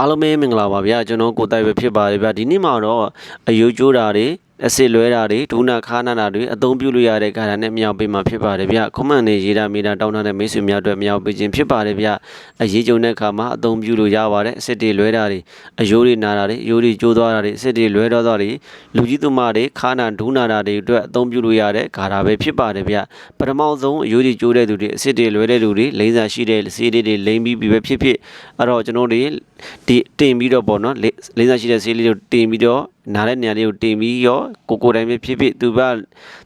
အားလုံးပဲမင်္ဂလာပါဗျာကျွန်တော်ကိုတိုက်ပဲဖြစ်ပါတယ်ဗျာဒီနေ့မှာတော့အယိုးကျိုးတာတွေအစစ်လွဲတာတွေဒုနာခါနာတာတွေအသုံးပြုလို့ရတဲ့ကာတာနဲ့မြောက်ပေးမှာဖြစ်ပါတယ်ဗျာကွန်မန့်နေရေးတာမိတာတောင်းထားတဲ့မိတ်ဆွေများအတွက်မြောက်ပေးခြင်းဖြစ်ပါတယ်ဗျာအရေးကြုံတဲ့အခါမှာအသုံးပြုလို့ရပါတယ်အစစ်တွေလွဲတာတွေအယိုးတွေနာတာတွေအယိုးတွေကျိုးသွားတာတွေအစစ်တွေလွဲတော့တာတွေလူကြီးသူမတွေခါနာဒုနာတာတွေအတွက်အသုံးပြုလို့ရတဲ့ကာတာပဲဖြစ်ပါတယ်ဗျာပထမဆုံးအယိုးတွေကျိုးတဲ့သူတွေအစစ်တွေလွဲတဲ့သူတွေလိမ့်စာရှိတဲ့စီးတွေတွေလိမ့်ပြီးပြီပဲဖြစ်ဖြစ်အဲ့တော့ကျွန်တော်တို့ဒီတင်ပြီးတော့ပေါ့နော်လိလိမ့်စာရှိတဲ့စီးလေးကိုတင်ပြီးတော့ နားတဲ့နေရာလေးကိုတင်ပြီးရောကိုကိုတိုင်းပဲဖြစ်ဖြစ်သူက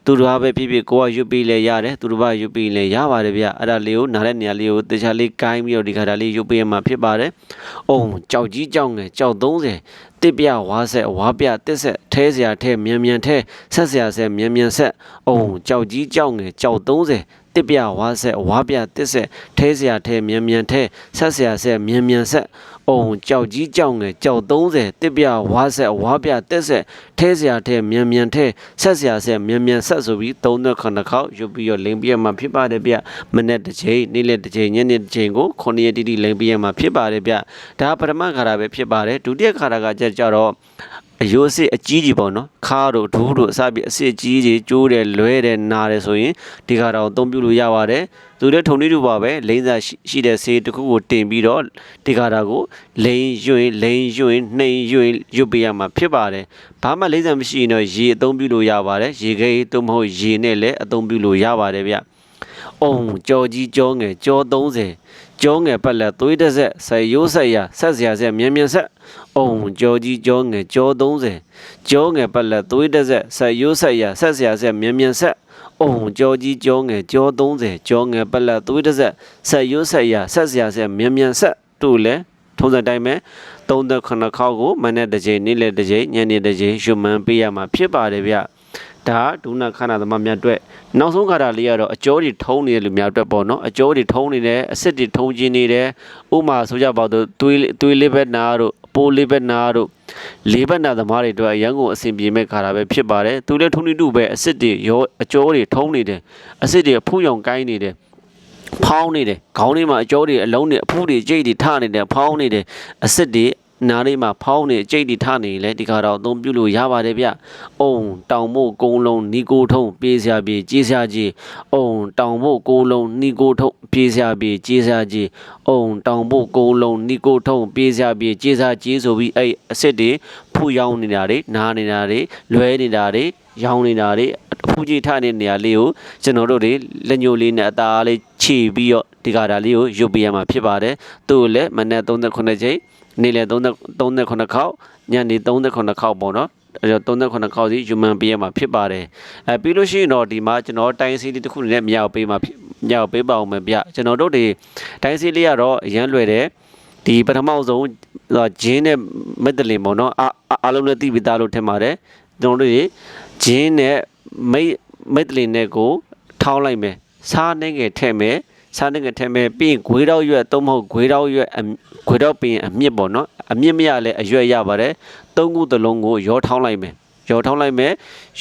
သူတို့ဟာပဲဖြစ်ဖြစ်ကိုကရွတ်ပြီးလဲရတယ်သူတို့ကရွတ်ပြီးလဲရပါတယ်ဗျအဲ့ဒါလေးကိုနားတဲ့နေရာလေးကိုတခြားလေးကိုင်းပြီးတော့ဒီခါတာလေးရွတ်ပြီးရမှာဖြစ်ပါတယ်။အုံကြောက်ကြီးကြောက်ငယ်ကြောက်30တစ်ပြဝါဆက်ဝါပြတစ်ဆက်ထဲစရာထဲမြန်မြန်ထဲဆက်စရာဆက်မြန်မြန်ဆက်အုံကြောက်ကြီးကြောက်ငယ်ကြောက်30 တစ်ပြဝါဆက်ဝါပြတစ်ဆက်ထဲစရာထဲမြန်မြန်ထဲဆက်စရာဆက်မြန်မြန်ဆက်အုံကြောက်ကြီးကြောက်ငယ်ကြောက်30တစ်ပြဝါဆက်ဝါပြတစ်ဆက်ထဲစရာထဲမြန်မြန်ထဲဆက်စရာဆက်မြန်မြန်ဆက်ဆိုပြီး39ခေါက်ရုပ်ပြီးတော့လိမ်ပြမှာဖြစ်ပါတယ်ဗျမနေ့တစ်ချိန်နေ့လယ်တစ်ချိန်ညနေတစ်ချိန်ကို9ရက်တိတိလိမ်ပြမှာဖြစ်ပါတယ်ဗျဒါပထမခါရပဲဖြစ်ပါတယ်ဒုတိယခါရကကြကြတော့ အယိုးစစ်အကြီးကြီးပေါ့နော်ခါတို့ဒူးတို့အစပြီးအစစ်ကြီးကြီးကျိုးတယ်လွဲတယ်နာတယ်ဆိုရင်ဒီခါတော့အသုံးပြုလို့ရပါတယ်သူလည်းထုံနည်းတူပါပဲလိမ့်စာရှိတဲ့ဆေးတစ်ခုကိုတင်ပြီးတော့ဒီခါတာကိုလိမ့်ယွင်လိမ့်ယွင်နှိမ်ယွင်ရွတ်ပေးရမှာဖြစ်ပါတယ်ဘာမှလိမ့်စာမရှိရင်တော့ရေအသုံးပြုလို့ရပါတယ်ရေခဲသို့မဟုတ်ရေနဲ့လည်းအသုံးပြုလို့ရပါတယ်ဗျအုံကြော်ကြီးကြောငယ်ကြော30 ကြောငယ်ပတ်လက်သွေးတစ်ဆက်ဆက်ရိုးဆက်ရဆက်စရာဆက်မြန်မြန်ဆက်အုံကြောကြီးကြောငယ်ကြော30ကြောငယ်ပတ်လက်သွေးတစ်ဆက်ဆက်ရိုးဆက်ရဆက်စရာဆက်မြန်မြန်ဆက်အုံကြောကြီးကြောငယ်ကြော30ကြောငယ်ပတ်လက်သွေးတစ်ဆက်ဆက်ရိုးဆက်ရဆက်စရာဆက်မြန်မြန်ဆက်တို့လည်းထုံးစံတိုင်းပဲ39ခေါက်ကိုမနေ့တစ်ချိန်နေ့လယ်တစ်ချိန်ညနေတစ်ချိန်ရှုမှန်းပေးရမှာဖြစ်ပါတယ်ဗျ ဒါဒုနာခန္ဓာသမများအတွက်နောက်ဆုံးခါတာလေးကတော့အကျော်တွေထုံးနေတယ်လူများအတွက်ပေါ့နော်အကျော်တွေထုံးနေတယ်အစစ်တွေထုံးကျင်နေတယ်ဥမာဆိုကြပါတော့သွေးသွေးလေးဘက်နာတို့အပိုးလေးဘက်နာတို့လေးဘက်နာသမားတွေအတွက်အရန်ကိုအဆင်ပြေမဲ့ခါတာပဲဖြစ်ပါတယ်သူလည်းထုံးနေတူပဲအစစ်တွေရောအကျော်တွေထုံးနေတယ်အစစ်တွေအဖူးရောင်ကိုင်းနေတယ်ဖောင်းနေတယ်ခေါင်းလေးမှာအကျော်တွေအလုံးတွေအဖူးတွေကြိတ်တွေထနေတယ်ဖောင်းနေတယ်အစစ်တွေ နားလေးမှာဖောင်းနေကြိတ်တီထနေလဲဒီခါတော့အသုံးပြုလို့ရပါတယ်ဗျ။အုံတောင်မို့ကုန်းလုံးနီကိုထုံးပြေးစရာပြေးကြီးစရာကြီးအုံတောင်မို့ကုန်းလုံးနီကိုထုံးပြေးစရာပြေးကြီးစရာကြီးအုံတောင်မို့ကုန်းလုံးနီကိုထုံးပြေးစရာပြေးကြီးစရာကြီးဆိုပြီးအဲ့အစ်စ်တွေဖူရောင်းနေတာတွေနားနေတာတွေလွဲနေတာတွေရောင်းနေတာတွေဖူကြီးထနေတဲ့နေရာလေးကိုကျွန်တော်တို့တွေလက်ညှိုးလေးနဲ့အသားလေးခြေပြီးတော့ဒီကရာလေးကိုရုပ်ပေးရမှာဖြစ်ပါတယ်။သူ့လည်းမနက်39ချိန် နေ့လယ်39ခေါက်ညနေ39ခေါက်ပေါ့နော်အဲတော့39ခေါက်စီ human ပေးရမှာဖြစ်ပါတယ်အဲပြီးလို့ရှိရင်တော့ဒီမှာကျွန်တော်တိုင်းစီးလေးတစ်ခုနဲ့မြောက်ပေးမှာမြောက်ပေးပါအောင်မယ်ဗျကျွန်တော်တို့ဒီတိုင်းစီးလေးကတော့အရန်လွယ်တယ်ဒီပထမဆုံးဂျင်းနဲ့မက်ဒလင်ပေါ့နော်အားလုံးလည်းသိပြီးသားလို့ထင်ပါတယ်ကျွန်တော်တို့ဂျင်းနဲ့မိတ်မက်ဒလင်နဲ့ကိုထောင်းလိုက်မယ်စားနေငယ်ထည့်မယ် စားနေငယ်ထည့်မယ်ပြီးရင်ဂွေးတော့ရွက်သုံးမဟုတ်ဂွေးတော့ရွက်ဂွေးတော့ပြီးရင်အမြင့်ပေါ့နော်အမြင့်မရလဲအရွက်ရပါတယ်သုံးခုသလုံးကိုရောထောင်းလိုက်မယ်ရောထောင်းလိုက်မယ်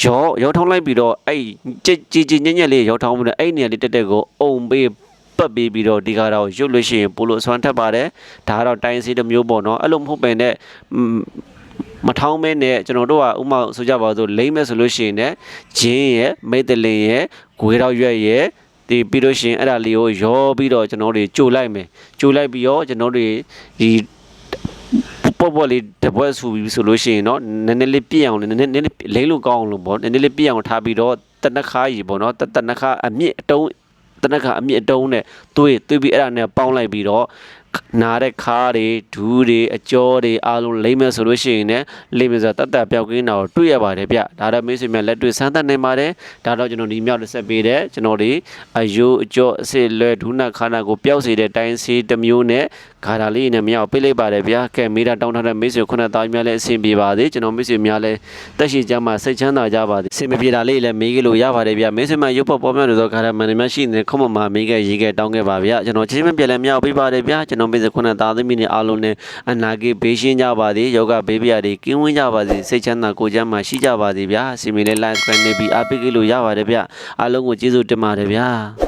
ရောရောထောင်းလိုက်ပြီးတော့အဲ့ကြည်ကြည်ညံ့ညံ့လေးရောထောင်းပြီးတော့အဲ့နေရာလေးတက်တက်ကိုအုံပေးပတ်ပြီးပြီးတော့ဒီကတော့ရုပ်လို့ရှိရင်ပိုလို့ဆွမ်းထပ်ပါတယ်ဒါကတော့တိုင်းစီတစ်မျိုးပေါ့နော်အဲ့လိုမဟုတ်ပဲနဲ့မထောင်းမဲနဲ့ကျွန်တော်တို့ကဥမာဆိုကြပါစို့လိမ့်မဲ့ဆိုလို့ရှိရင်လည်းဂျင်းရဲ့မိတ်တလင်ရဲ့ဂွေတော့ရွက်ရဲ့ ဒီပြီးလို့ရှိရင်အဲ့ဒါလေးကိုရောပြီးတော့ကျွန်တော်တို့ကြိုလိုက်မယ်ကြိုလိုက်ပြီးတော့ကျွန်တော်တို့ဒီပေါ့ပေါ့လေးတပွဲဆူပြီးဆိုလို့ရှိရင်တော့နည်းနည်းလေးပြည့်အောင်နည်းနည်းလေးလိမ့်လို့ကောင်းအောင်လို့ပေါ့နည်းနည်းလေးပြည့်အောင်ထားပြီးတော့တနခါကြီးပေါ့နော်တနခါအမြင့်အတုံးတနခါအမြင့်အတုံးနဲ့သွေးသွေးပြီးအဲ့ဒါနဲ့ပေါင်းလိုက်ပြီးတော့ နားတဲ့ခါးတွေဒူးတွေအကျော်တွေအားလုံးလိမ့်မယ်ဆိုလို့ရှိရင်လည်းလိမ့်မယ်ဆိုတော့တတ်တတ်ပြောက်ကင်းတာကိုတွေ့ရပါတယ်ဗျဒါတော့မိတ်ဆွေများလက်တွေ့စမ်းသပ်နိုင်ပါတယ်ဒါတော့ကျွန်တော်ဒီမြောက်တစ်ဆက်ပေးတဲ့ကျွန်တော်ဒီအယိုးအကျော်အစစ်လွဲဒူးနာခါနာကိုပျောက်စေတဲ့တိုင်းစီတစ်မျိုးနဲ့ဂါတာလေးနဲ့မြောက်ပေးလိုက်ပါတယ်ဗျာကဲမိတာတောင်းထားတဲ့မိတ်ဆွေခုနသားများလည်းအဆင်ပြေပါသေးကျွန်တော်မိတ်ဆွေများလည်းတက်ရှိကြမှာစိတ်ချမ်းသာကြပါသေးအဆင်မပြေတာလေးလည်းမေးကြလို့ရပါတယ်ဗျာမိတ်ဆွေများရုပ်ဖော်ပေါ်များလို့တော့ဂါတာမန်နေမရှိနေခုမှမမေးခဲ့ရေးခဲ့တောင်းခဲ့ပါဗျာကျွန်တော်ချင်းချင်းပြလည်းမြောက်ပေးပါတယ်ဗျာကျွန်တော်မိတ်ဆွေခုနသားသမီးတွေအားလုံးနဲ့အနာဂတ်ဘေးရှင်းကြပါသေးယောဂဘေးပြာတွေကင်းဝန်းကြပါစေစိတ်ချမ်းသာကိုယ်ချမ်းသာရှိကြပါသေးဗျာစီမီလေး live ကနေပြီးအားပေးကြလို့ရပါတယ်ဗျာအားလုံးကိုကျေးဇူးတင်ပါတယ်ဗျာ